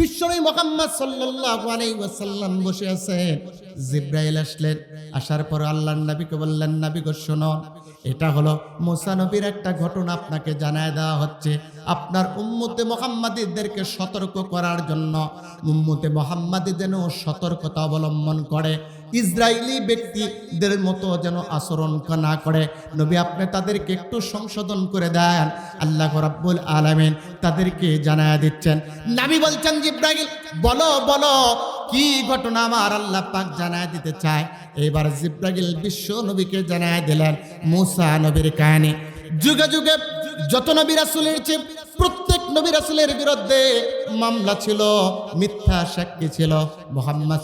বিশ্বনবী মোহাম্মদ সাল্লাল্লাহু আলাইহি ওয়াসাল্লাম বসে আছেন জিব্রাইল আসলেন। আসার পর আল্লাহর নবীকে বললেন, নবী গো, শোনো, এটা হলো মুসা নবীর একটা ঘটনা আপনাকে জানায় দেওয়া হচ্ছে। আপনার উম্মতে মুহাম্মাদীদেরকে সতর্ক করার জন্য উম্মতে মুহাম্মাদী যেন সতর্কতা অবলম্বন করে। ইসরায়েলি ব্যক্তিদের মতো যেন আচরণ না করে। নবী, আপনি তাদেরকে একটু সংশোধন করে দেন। আল্লাহ রাব্বুল আলামিন তাদেরকে জানায়া দিচ্ছেন। নাবি বলছেন জিব্রাইল, বলো বলো, কি ঘটনা আমার আল্লাহ পাক জানায় দিতে চায়? এবার জিব্রাইল বিশ্ব নবীকে জানায় দিলেন, মুসা নবীর কাহিনী। যুগে যুগে যত নবী রাসূলের চেয়ে প্রত্যেক নবী রাসূলের বিরুদ্ধে মামলা ছিল, মিথ্যা সাক্ষী ছিল। মোহাম্মদ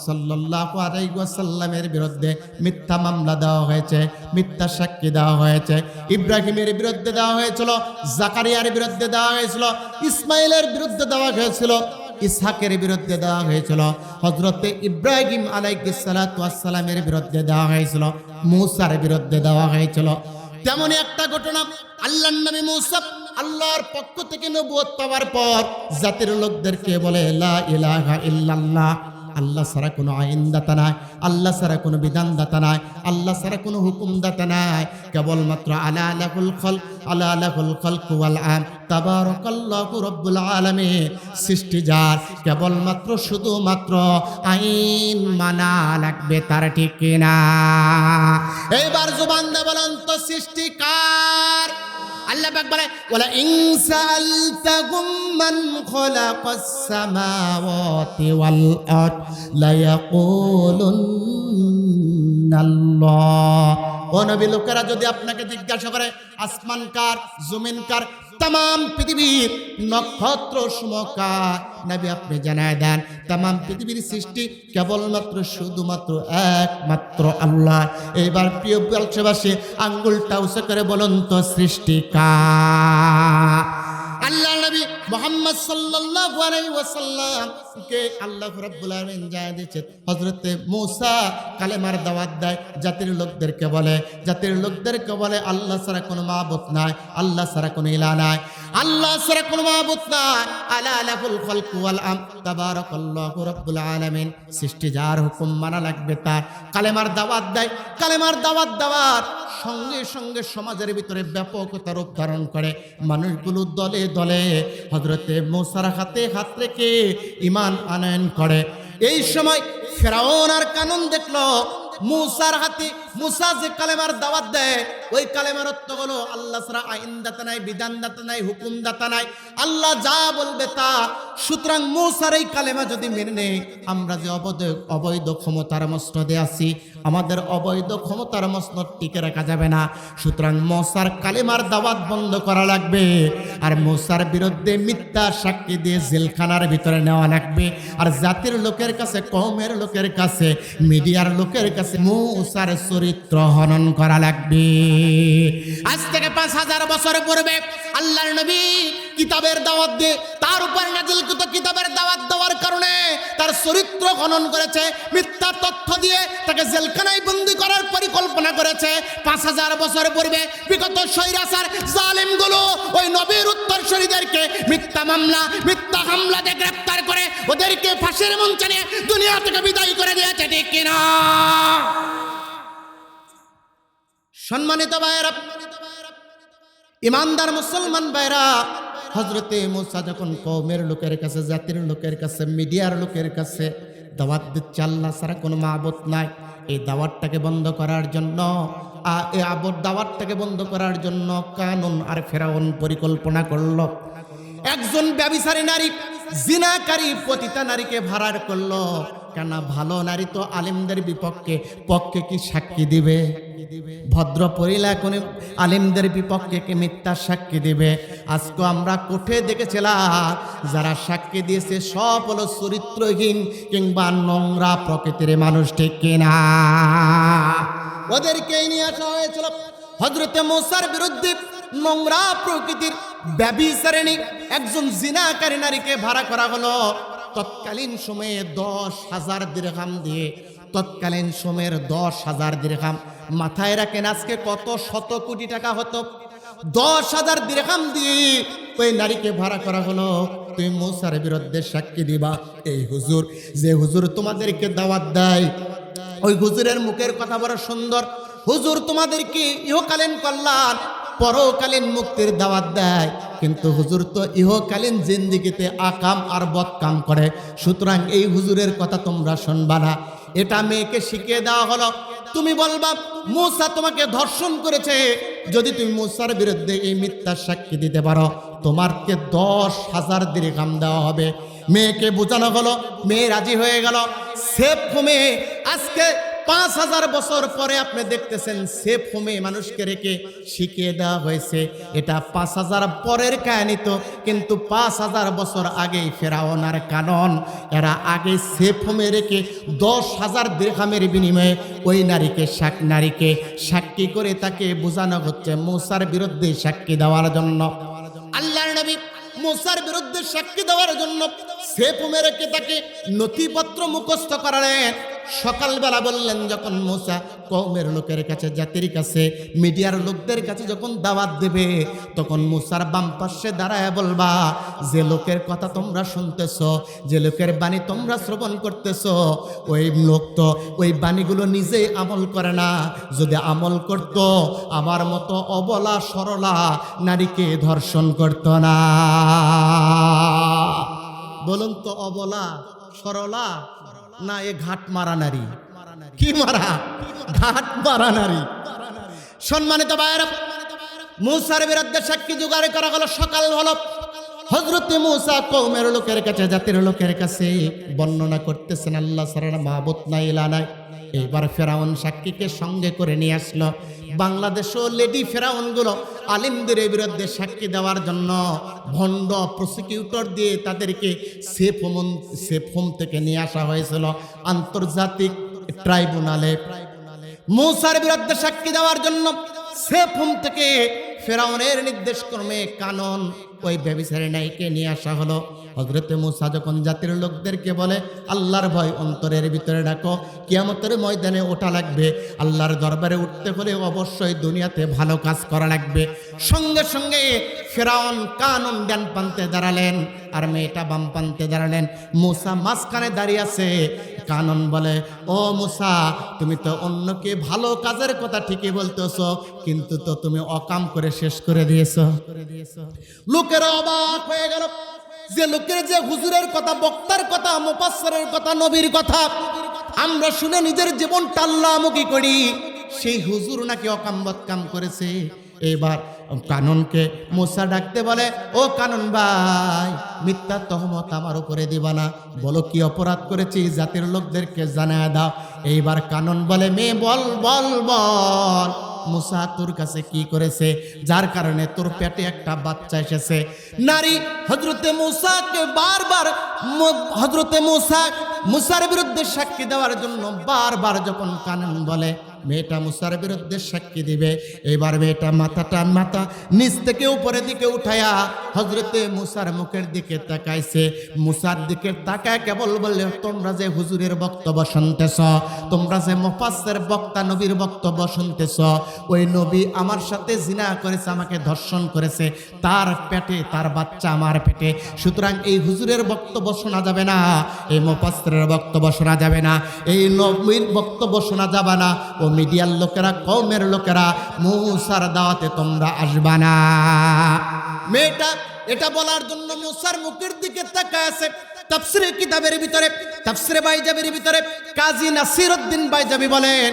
ওয়াসাল্লামের বিরুদ্ধে মিথ্যা মামলা দেওয়া হয়েছে, মিথ্যা সাক্ষী দেওয়া হয়েছে। ইব্রাহিমের বিরুদ্ধে দেওয়া হয়েছিল, জাকারিয়ার বিরুদ্ধে দেওয়া হয়েছিল, ইসমাইলের বিরুদ্ধে দেওয়া হয়েছিল, ইসহাকের বিরুদ্ধে দেওয়া হয়েছিল। হজরতে ইব্রাহিম আলাইসালামের বিরুদ্ধে দেওয়া হয়েছিল, মূসার বিরুদ্ধে দেওয়া হয়েছিল। তেমনই একটা ঘটনা আল্লাহ নবী মুসা আল্লাহর পক্ষ থেকে নবুয়ত পাওয়ার পর জাতির লোকদেরকে বলে, লা ইলাহা ইল্লাল্লাহ। আল্লাহ ছাড়া কোনো আইনদাতা নাই, আল্লাহ ছাড়া কোনো বিধানদাতা নাই, আল্লাহ ছাড়া কোনো হুকুমদাতা নাই। কেবলমাত্র আলা আলাহুল খল আলা আলাহুল খলকু ওয়াল আম তাবারাকাল্লাহু রব্বুল আলামিন। সৃষ্টি যার কেবলমাত্র শুধুমাত্র আইন মানা লাগবে তার ঠিক কিনা। এইবার জুবান বলেন, তো সৃষ্টিকার আল্লাহ পাক বলে, ওয়ালা ইনসালতাহুম মান খালাকাস সামাওয়াতি ওয়াল আরদ, লা ও নবী, লোকেরা যদি আপনাকে জিজ্ঞাসা করে, আসমান কার, জমিন কার তাম পৃথিবীর নক্ষত্র সুমকা। নবী আপনি জানায় দেন তাম পৃথিবীর সৃষ্টি কেবলমাত্র শুধুমাত্র একমাত্র আল্লাহ। এবার প্রিয় বলছেবাসী আঙ্গুলটা উঁচু করে বলুন তো সৃষ্টিকার আল্লাহ নবী মোহাম্মদ সাল্লাল্লাহু আলাইহি ওয়াসাল্লাম কে আল্লাহ রাব্বুল আলামিন জানিয়ে দিয়েছেন, হযরতে মূসা কালেমার দাওয়াত দেয়, জাতির লোকদেরকে বলে, জাতির লোকদেরকে বলে, আল্লাহ ছাড়া কোনো মাবুদ নাই, আল্লাহ ছাড়া কোনো ইলাহ নাই। আল্লাহ ছাড়া কোনো মাবুদ নাই। আলা লাহুল খালকু ওয়াল আম তাবারাকাল্লাহু রাব্বুল আলামিন। সৃষ্টি যার হুকুম মানা লাগবে তার কালেমার দাওয়াত দেয়। কালেমার দাওয়াত দেওয়ার সঙ্গে সঙ্গে সমাজের ভিতরে ব্যাপকতা রূপ ধারণ করে। মানুষগুলো দলে দলে হজরতে মৌসার হাতে হাত রেখে ইমান আনয়ন করে। এই সময় ফেরাউন আর কানুন দেখল, মুসার হাতে মুসা যে কালেমার দাওয়াত দেয়, ওই কালেমার অর্থ হলো, আল্লাহ ছাড়া আইন দাতা নাই বিধান দাতা নাই হুকুম দাতা নাই। আল্লাহ যা বলবে তা। সুতরাং মুসার এই কালেমা যদি মেনে নেই আমরা যে অবৈধ অবৈধ ক্ষমতার মসনদে আছি, আমাদের অবৈধ ক্ষমতার মসনদ টিকে রাখা যাবে না। সুতরাং মশার কালেমার দাওয়াত বন্ধ করা লাগবে, আর মশার বিরুদ্ধে মিথ্যা সাক্ষী দিয়ে জেলখানার ভিতরে নেওয়া লাগবে। আর জাতির লোকের কাছে কমের লোকের কাছে, মিডিয়ার লোকের কাছে, মূসার চরিত্র হনন করা লাগবে। আজ থেকে পাঁচ হাজার বছর পূর্বে আল্লাহর নবী কিতাবের দাওয়াত দিয়ে তার উপর নাজিলকৃত কিতাবের দাওয়াত দেওয়ার কারণে তার চরিত্র খনন করেছে, মিথ্যা তথ্য দিয়ে তাকে জেলখানায় বন্দি করার পরিকল্পনা করেছে। পাঁচ হাজার বছর পূর্বে বিগত স্বৈরাচার জালেমগুলো ওই নবীর উত্তরসূরিদেরকে মিথ্যা মামলা, মিথ্যা হামলাতে গ্রেপ্তার করে ওদেরকে ফাঁসির মঞ্চে নিয়ে দুনিয়া থেকে বিদায় করে দিয়েছে, ঠিক কিনা? সম্মানিত ভাইয়েরা, ইমানদার মুসলমান ভাইরা হজরতে মুসা যখন কৌমের লোকের কাছে, জাতির লোকের কাছে, মিডিয়ার লোকের কাছে দাওয়াত দিচ্ছে, আল্লাহ ছাড়া কোনো মাহবত নাই। এই দাওয়াতটাকে বন্ধ করার জন্য এই আবর দাওয়াতটাকে বন্ধ করার জন্য কানুন আর ফেরাউন পরিকল্পনা করল। একজন ব্যবিচারী নারী, জিনাকারী পতিতা নারীকে ভাড়ার করল। কেন ভালো নারী তো আলিমদের বিপক্ষে, পক্ষে কি সাক্ষী দিবে? ভদ্র পরিলা কোন আলিমদের বিপক্ষে কি মিথ্যা সাক্ষী দিবে? আজকে আমরা কোঠে দেখেছিলাম, যারা সাক্ষী দিয়েছে সব হলো চরিত্রহীন কিংবা নোংরা প্রকৃতির মানুষ, ঠিক কিনা ওদেরকে নিয়ে আসা হয়েছিল হজরতে মোসার বিরুদ্ধে নোংরা প্রকৃতির ব্যবিচারিণী একজন জিনাকারী নারীকে ভাড়া করা হলো। তৎকালীন সময়ে দশ হাজার দিরহাম দিয়ে, তৎকালীন সময়ের দশ হাজার দিরহাম মাথায় রাখেন আজকে কত শত কোটি টাকা হতো। দশ হাজার দিরহাম দিয়ে ওই নারীকে ভাড়া করা হলো। তুমি মৌসার বিরুদ্ধে সাক্ষী দিবা, এই হুজুর। যে হুজুর তোমাদেরকে দাওয়াত দেয়, ওই হুজুরের মুখের কথা বড় সুন্দর। হুজুর তোমাদেরকে ইহকালীন কল্যাণ পরকালীন মুক্তির দাওয়াত দেয়। কিন্তু হুজুর তো ইহকালীন জিন্দিগিতে আকাম আর বদকাম করে। সুতরাং এই হুজুরের কথা তোমরা শুনবা না। এটা মেয়েকে শিখিয়ে দেওয়া হলো। তুমি বলবা, মুসা তোমাকে ধর্ষণ করেছে। যদি তুমি মুসার বিরুদ্ধে এই মিথ্যার সাক্ষী দিতে পারো, তোমারকে দশ হাজার দিরহাম দেওয়া হবে। মেয়েকে বোঝানো হলো, মেয়ে রাজি হয়ে গেল। সেফ হোমে আজকে পাঁচ হাজার বছর পরে আপনি দেখতেছেন সেফ হোমে মানুষকে রেখে শিখিয়ে দেওয়া হয়েছে। এটা পাঁচ হাজার পরের কাহিনী তো, কিন্তু পাঁচ হাজার বছর আগেই ফেরাওনার কানন, এরা আগে সেফ হোমে রেখে দশ হাজার দেড়হামের বিনিময়ে ওই নারীকে সাক নারীকে সাক্ষী করে তাকে বোঝানো হচ্ছে মূসার বিরুদ্ধে সাক্ষী দেওয়ার জন্য। আল্লাহর নবী মুসার বিরুদ্ধে সাক্ষী দেওয়ার জন্য সেফ রেখে তাকে নথিপত্র মুখস্থ করালেন। সকালবেলা বললেন, যখন মুসা কৌমের লোকের কাছে, জাতির কাছে, মিডিয়ার লোকদের কাছে যখন দাওয়াত দেবে, তখন মুসার বাম পাশে দাঁড়ায় বলবা, যে লোকের কথা তোমরা শুনতেছ, যে লোকের বাণী তোমরা শ্রবণ করতেছ, ওই লোক তো ওই বাণীগুলো নিজেই আমল করে না। যদি আমল করত, আমার মতো অবলা, সরলা নারীকে ধর্ষণ করত না। বলুন তো, অবলা, সরলা না, এ ঘাট মারা নারী। কি মারা? ঘাট মারা নারী। সম্মানিত বায়রা মুসার বিরুদ্ধে সাক্ষী জোগাড় করা হলো, সকাল হলো। হজরত মুসা কৌমের লোকের কাছে, জাতির লোকের কাছে বর্ণনা করতেছেন, আল্লাহ সারা মাহবুত নাই ইলা নাই। এইবার ফেরাউন সাক্ষীকে সঙ্গে করে নিয়ে আসলো। বাংলাদেশও লেডি ফেরাউনগুলো আলিমদের বিরুদ্ধে সাক্ষী দেওয়ার জন্য ভণ্ড প্রসিকিউটর দিয়ে তাদেরকে সেফ হোম সেফ হোম থেকে নিয়ে আসা হয়েছিল। আন্তর্জাতিক ট্রাইব্যুনালে। মৌসার বিরুদ্ধে সাক্ষী দেওয়ার জন্য সেফ হোম থেকে ফেরাউনের নির্দেশক্রমে কানন ওই ব্যবিচারী নাইকে নিয়ে আসা হলো। হজরতে মুসা যখন জাতির লোকদেরকে বলে, আল্লাহর ভয় অন্তরের ভিতরে ডাকো, কিয়ামতের ময়দানে ওঠা লাগবে। আল্লাহর দরবারে উঠতে হলে অবশ্যই দুনিয়াতে ভালো কাজ করা লাগবে। সঙ্গে সঙ্গে ফেরাউন কানুন ডান পান্তে দাঁড়ালেন আর মেয়েটা বাম পান্তে দাঁড়ালেন। মুসা মাঝখানে দাঁড়িয়ে আছে। কানন বলে ও মুসা, তুমি তো অন্যকে ভালো কাজের কথা ঠিকই বলতেছ, কিন্তু তো তুমি অকাম করে শেষ করে দিয়েছ। লোকেরা অবাক হয়ে গেল যে লোকের যে হুজুরের কথা, বক্তার কথা মুপাসসরের কথা, নবীর কথা, আমরা শুনে নিজের জীবন টাল্লামুখী করি। সেই হুজুর নাকি অকাম বদকাম করেছে। এবার কাননকে মোসা ডাকতে বলে, ও কানন ভাই, মিথ্যা তহমত আমার উপরে দিবা না। বলো কি অপরাধ করেছি? জাতির লোকদেরকে জানায় দাও। এইবার কানন বলে, মেয়ে, বল বল বল। মুসা তোর কাছে কি করেছে? যার কারণে তোর পেটে একটা বাচ্চা এসেছে। নারী হজরতে মুসাকে বারবার হজরতে মুসা, মুসার বিরুদ্ধে সাক্ষী দেওয়ার জন্য বারবার যখন কানন বলে মেয়েটা মুসার বিরুদ্ধে সাক্ষী দিবে। এবার মেয়েটা মাথাটা মাথা নিচ থেকে উপরের দিকে উঠায়া হজরতে মুসার মুখের দিকে তাকাইছে। মুসার দিকে তাকায় কেবল বললে তোমরা যে হুজুরের বক্তব্য শুনতেছ, তোমরা যে মুফাসসের বক্তা নবীর বক্তব্য শুনতেছ, ওই নবী আমার সাথে জিনা করেছে, আমাকে ধর্ষণ করেছে, তার পেটে, তার বাচ্চা আমার পেটে। সুতরাং এই হুজুরের বক্তব্য শোনা যাবে না, এই মুফাসসেরের বক্তব্য শোনা যাবে না, এই নবীর বক্তব্য শোনা যাবে না। ও মিডিয়ার লোকেরা কৌমের লোকেরা, মুসার দাওয়াতে তোমরা আসবা না। মেয়েটা এটা বলার জন্য মুসার মুখের দিকে তাকায় আছে। তাফসিরে কিতাবের ভিতরে, তাফসিরে বাইজাবির ভিতরে কাজী নাসিরউদ্দিন বাইজাবি বলেন,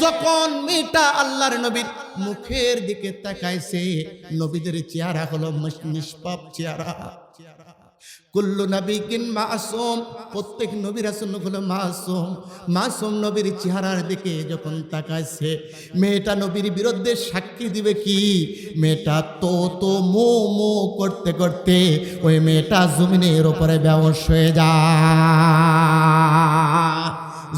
যখন মেয়েটা আল্লাহর নবীর মুখের দিকে তাকাইছে, নবীদের চেহারা হলো নিষ্পাপ চেহারা। কুল্লু নবী কিন মাসুম, প্রত্যেক নবীর আসন্ন হলো মাসুম। মাসুম নবীর চেহারার দিকে যখন তাকাইছে, মেয়েটা নবীর বিরুদ্ধে সাক্ষী দিবে কি? মেয়েটা তো তো মো মো করতে করতে ওই মেয়েটা জমিনের ওপরে ব্যবস হয়ে যায়।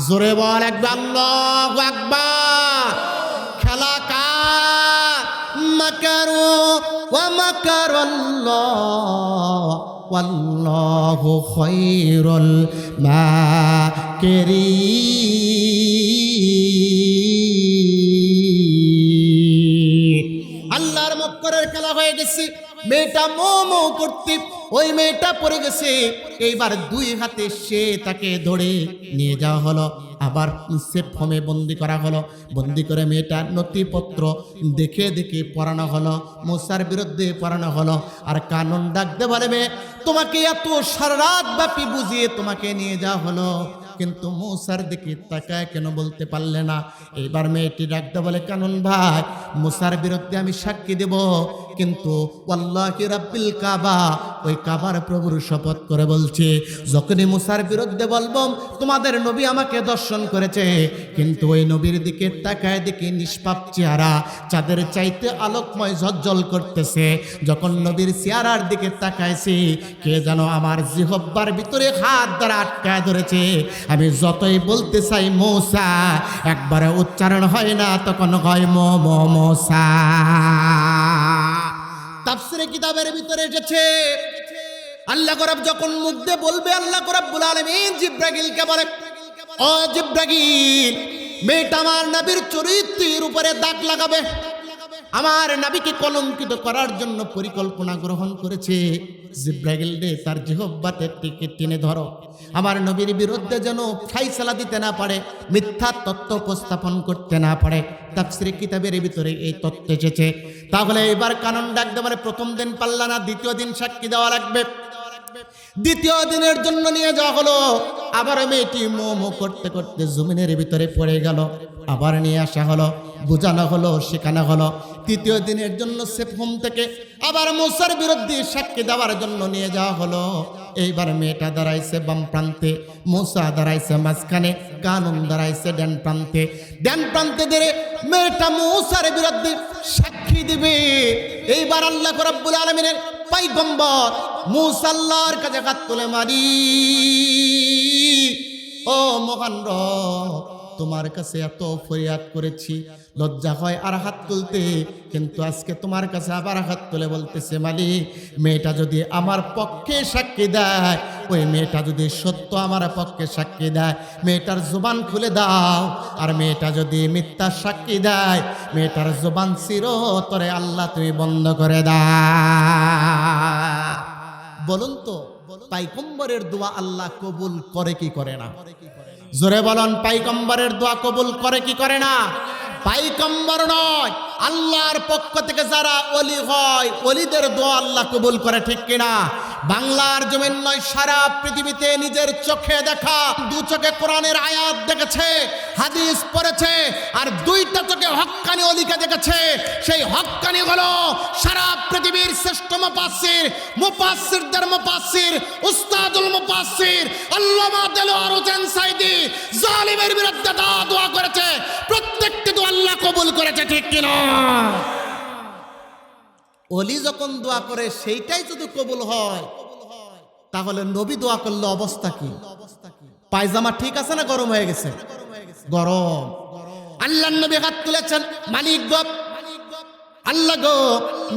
জোরে বল একবার, আল্লাহু আকবার। খেলা কার? মাকারু ওয়া মাকারাল্লাহ ওয়াল্লাহু খায়রুল মাকিরিন। আল্লাহর মক্করের গেছে। মেয়েটা মো মো করতে ওই মেয়েটা পড়ে গেছে। এইবার দুই হাতে সে তাকে ধরে নিয়ে যাওয়া হলো। আবার সেফ হোমে বন্দি করা হলো। বন্দি করে মেয়েটার নথিপত্র দেখে দেখে পড়ানো হলো, মশার বিরুদ্ধে পড়ানো হলো। আর কানুন ডাকতে পারবে তোমাকে এত সারা রাত ব্যাপী বুঝিয়ে তোমাকে নিয়ে যাওয়া হলো। কিন্তু মুসার দিকে তাকায় কেন বলতে পারলে না? এইবার মেয়েটি ডাকতে বলে, কানুন ভাই, মুসার বিরুদ্ধে আমি সাক্ষী দেব। কিন্তু রাব্বিল কাবা, ওই কাবার প্রভুর শপথ করে বলছে, যখনই মুসার বিরুদ্ধে বলব, তোমাদের নবী আমাকে দর্শন করেছে। কিন্তু ওই নবীর দিকে তাকায় দেখি নিষ্পাপ চেহারা, চাঁদের চাইতে আলোকময় ঝজ্জল করতেছে। যখন নবীর চেহারার দিকে তাকাইছি, কে যেন আমার জিহব্বার ভিতরে হাত দ্বারা আটকায় ধরেছে। আমি যতই বলতে চাই মৌসা, একবারে উচ্চারণ হয় না, তখন হয় মো মো, মৌসা। তাফসিরে কিতাবের ভিতরে এসেছে, আল্লাহ করাব যখন মুখ বলবে, আল্লাহ করাব্বুল আলামিন জিব্রাগিলকে বলে, ও জিব্রাগিল মেয়েটা আমার নবীর চরিত্রের উপরে দাগ লাগাবে। আমার নাবিকে কলঙ্কিত করার জন্য পরিকল্পনা গ্রহণ করেছে। জিব্রাগিল রে, তার জিহব্বাতে টিকে টেনে ধরো। আমার নবীর বিরুদ্ধে যেন ফাইসালা দিতে না পারে, মিথ্যা তত্ত্ব উপস্থাপন করতে না পারে, তাফসিরে কিতাবের ভিতরে এই তত্ত্ব এসেছে। তাহলে এবার কানন ডাকতে পারে প্রথম দিন পাল্লা না, দ্বিতীয় দিন সাক্ষী দেওয়া লাগবে। দ্বিতীয় দিনের জন্য নিয়ে যাওয়া হলো। আবার মেয়েটি মো মো করতে করতে জমিনের ভিতরে পড়ে গেল। আবার নিয়ে আসা হলো, বোঝানো হলো, শেখানো হলো। তৃতীয় দিনের জন্য সেফ হোম থেকে আবার মোসার বিরুদ্ধে সাক্ষী দেওয়ার জন্য নিয়ে যাওয়া হলো। এইবার মেয়েটা দাঁড়াইছে বাম প্রান্তে, মোসা দাঁড়াইছে মাঝখানে, কানুন দাঁড়াইছে ডান প্রান্তে। ডান প্রান্তে ধরে মেয়েটা মোসার বিরুদ্ধে সাক্ষী দিবে। এইবার আল্লাহ রাব্বুল আলমিনের পাইগম্বর মুসাল্লার কাছে হাত তুলে মারি। ও মহান রব, তোমার কাছে এত ফরিয়াদ করেছি, লজ্জা হয় আর হাত তুলতে। কিন্তু আজকে তোমার কাছে আবার হাত তুলে বলতেছে, মালিক, মেয়েটা যদি আমার পক্ষে সাক্ষী দেয়, ওই মেয়েটা যদি সত্য আমার পক্ষে সাক্ষী দেয়, মেয়েটার জোবান খুলে দাও। আর মেয়েটা যদি মিথ্যা সাক্ষী দেয়, মেয়েটার জোবান চিরতরে আল্লাহ তুমি বন্ধ করে দাও। বলুন তো পাইকম্বরের দোয়া আল্লাহ কবুল করে কি করে না? জোরে বলুন পাইকম্বরের দোয়া কবুল করে কি করে না? পাইকম্বর নয়, আল্লাহর পক্ষ থেকে যারা অলি হয় অলিদের দোয়া আল্লাহ কবুল করে, ঠিক কিনা? বাংলার জমিন নয়, সারা পৃথিবীতে নিজের চোখে দেখা, দু চোখে কোরআনের আয়াত দেখেছে, হাদিস পড়েছে, আর দুইটা চোখে হক্কানি অলিকে দেখেছে। সেই হক্কানি হলো সারা পৃথিবীর শ্রেষ্ঠ মুপাসসির মুপাসসিরদের মুপাসসির উস্তাদুল মুপাসসির আল্লামা দেলোয়ার হোসেন সাইদি, জালিমের বিরুদ্ধে দোয়া করেছে। প্রত্যেকটি দোয়া আল্লাহ কবুল করেছে ঠিক কিনা? অলি যখন দোয়া করে, সেইটাই যদি কবুল হয়, তাহলে নবী দোয়া করলে অবস্থা কি? পায়জামা ঠিক আছে না গরম হয়ে গেছে? গরম। আল্লাহ নবী হাত তুলেছেন, মালিক গপ আল্লাহ গো,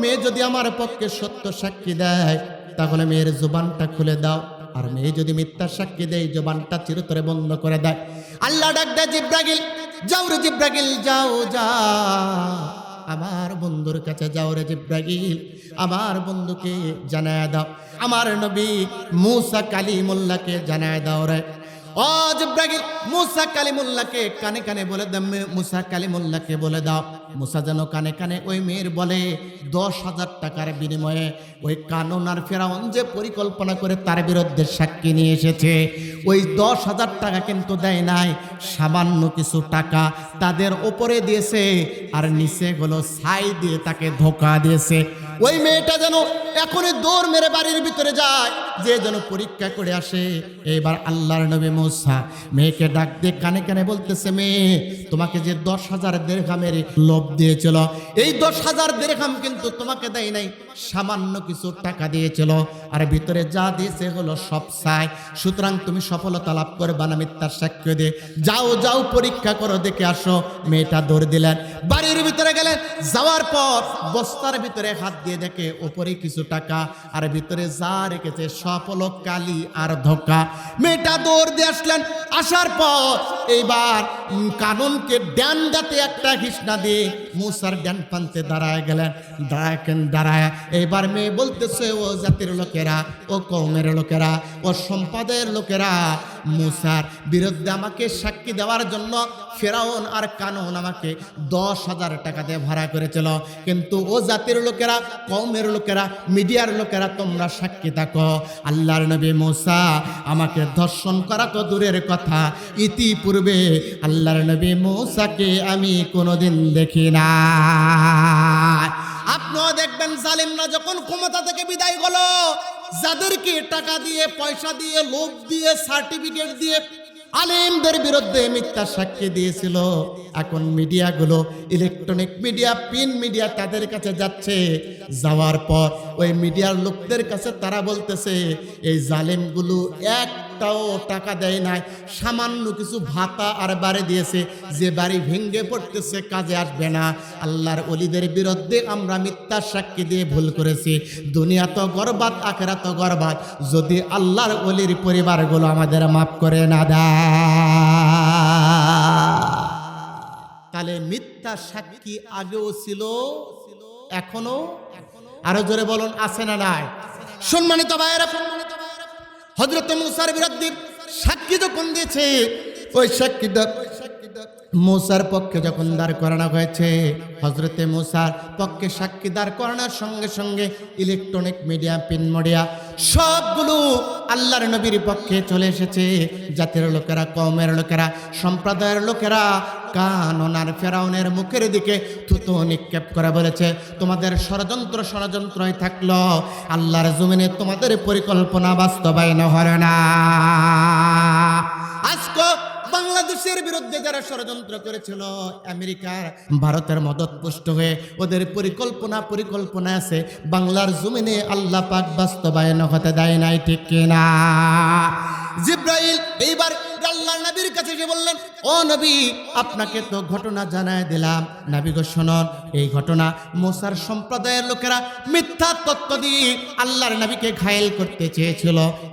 মেয়ে যদি আমার পক্ষে সত্য সাক্ষী দেয়, তাহলে মেয়ের জোবানটা খুলে দাও, আর মেয়ে যদি মিথ্যা সাক্ষী দেয়, জোবানটা চিরতরে বন্ধ করে দেয়। আল্লাহ ডাক দেয় জিব্রাগিল যাও জিব্রাগিল যাও যা আমার বন্ধুর কাছে যাও রে জিব্রাগিল আমার বন্ধুকে জানায় দাও। আমার নবী মুসা কালিমুল্লাহকে জানায় দাও রে। ও জিব্রাগিল মুসা কালিমুল্লাহকে কানে কানে বলে দাও মুসা কালিমুল্লাহকে বলে দাও। মুসা যেন কানে কানে ওই মেয়ের বলে, দশ হাজার টাকার বিনিময়ে ওই কানুন আর ফেরাউন যে পরিকল্পনা করে তার বিরুদ্ধে সাক্ষী নিয়ে এসেছে, ওই দশ হাজার টাকা কিন্তু দেয় নাই, সামান্য কিছু টাকা তাদের ওপরে দিয়েছে, আর নিচে হলো ছাই দিয়ে তাকে ধোকা দিয়েছে। ওই মেয়েটা যেন এখনই দৌড় মেরে বাড়ির ভিতরে যায়। যে যেন পরীক্ষা করে আসে, এবার আল্লাহর নবী মৌসা মেয়েকে ডাক দিয়ে কানে কানে বলতেছে, মেয়ে, তোমাকে যে দশ হাজার দেড়ঘামের লোভ দিয়েছিল, এই দশ হাজার দেড়ঘাম কিন্তু তোমাকে দেয় নাই, সামান্য কিছু টাকা দিয়েছিল। আর ভিতরে যা দিয়েছে হলো সব চাই। সুতরাং তুমি সফলতা লাভ করবা না মিথ্যার সাক্ষ্য দিয়ে। যাও যাও, পরীক্ষা করো, দেখে আসো। মেয়েটা দৌড় দিলেন। বাড়ির ভিতরে গেলেন। যাওয়ার পর বস্তার ভিতরে হাত দিয়ে দেখে ওপরে কিছু টাকা, আর ভিতরে যা রেখেছে হলো কালি আর ধোকা। মেয়েটা দৌড় দিয়ে আসলেন। আসার পর এইবার কাননকে ড্যান গাতে একটা হিসনা দিয়ে মুসার ড্যান পান্তে দাঁড়ায় গেলেন। দাঁড়ায় কেন দাঁড়ায়। এবার মেয়ে বলতেছে, ও জাতির লোকেরা, ও কৌমের লোকেরা, ও সম্পদের লোকেরা মুসার বিরুদ্ধে আমাকে সাক্ষী দেওয়ার জন্য ফেরাউন আর কানুন আমাকে দশ হাজার টাকা দিয়ে ভাড়া করেছিল। কিন্তু ও জাতির লোকেরা কমের লোকেরা, মিডিয়ার লোকেরা, তোমরা সাক্ষী থাকো। আল্লাহর নবী মুসা আমাকে ধর্ষণ করা তো দূরের কথা। ইতিপূর্বে আল্লাহর নবী মুসাকে আমি কোনোদিন দেখি না। আপনিও দেখবেন জালিমরা যখন ক্ষমতা থেকে বিদায় হলো যাদেরকে টাকা দিয়ে, পয়সা দিয়ে, লোভ দিয়ে সার্টিফিকেট দিয়ে আলেমদের বিরুদ্ধে মিথ্যা সাক্ষী দিয়েছিল। এখন মিডিয়াগুলো ইলেকট্রনিক মিডিয়া প্রিন্ট মিডিয়া তাদের কাছে যাচ্ছে। যাওয়ার পর ওই মিডিয়ার লোকদের কাছে তারা বলতেছে, এই জালেমগুলো একটাও টাকা দেয় নাই। সামান্য কিছু ভাতা আর বাড়ি দিয়েছে। যে বাড়ি ভেঙ্গে পড়তেছে, কাজে আসবে না। আল্লাহর অলিদের বিরুদ্ধে আমরা মিথ্যা সাক্ষী দিয়ে ভুল করেছি। দুনিয়া তো গর্বাত আখেরা তো গর্বাত। যদি আল্লাহর অলির পরিবারগুলো আমাদের মাফ করে না দেয়। তাহলে মিথ্যা সাক্ষী আগেও ছিল, এখনও? আরও জোরে বলুন, আছে না নাই? সম্মানিত ভাইয়েরা হজরত মুসার বিরুদ্ধে সাক্ষী যখন দিয়েছে, ওই সাক্ষীটা মুসার পক্ষে যখন দাঁড় করানো হয়েছে হজরতে মুসার পক্ষে সাক্ষী দাঁড় করানোর সঙ্গে সঙ্গে ইলেকট্রনিক মিডিয়া প্রিন্ট মিডিয়া সবগুলো আল্লাহর নবীর পক্ষে চলে এসেছে। জাতির লোকেরা কমের লোকেরা, সম্প্রদায়ের লোকেরা কাননার ফেরাউনের মুখের দিকে থুতু নিক্ষেপ করে বলেছে, তোমাদের ষড়যন্ত্র ষড়যন্ত্রই থাকল। আল্লাহর জমিনে তোমাদের পরিকল্পনা বাস্তবায়ন হয় না। আজকে বাংলাদেশের বিরুদ্ধে যারা ষড়যন্ত্র করেছিল, আমেরিকার ভারতের মদত পুষ্ট হয়ে ওদের পরিকল্পনা পরিকল্পনা আছে, বাংলার জমিনে আল্লাহ পাক বাস্তবায়ন হতে দেয় নাই, ঠিক কিনা? জিব্রাইল এইবার আল্লাহর নবীর কাছে গিয়ে বললেন, ও নবী, আপনাকে তো ঘটনা জানায় দিলাম। নবী শুনুন, এই ঘটনা মোসার সম্প্রদায়ের লোকেরা মিথ্যা তত্ত্ব দিয়ে আল্লাহর নবীকে ঘায়েল করতে চেয়েছিল।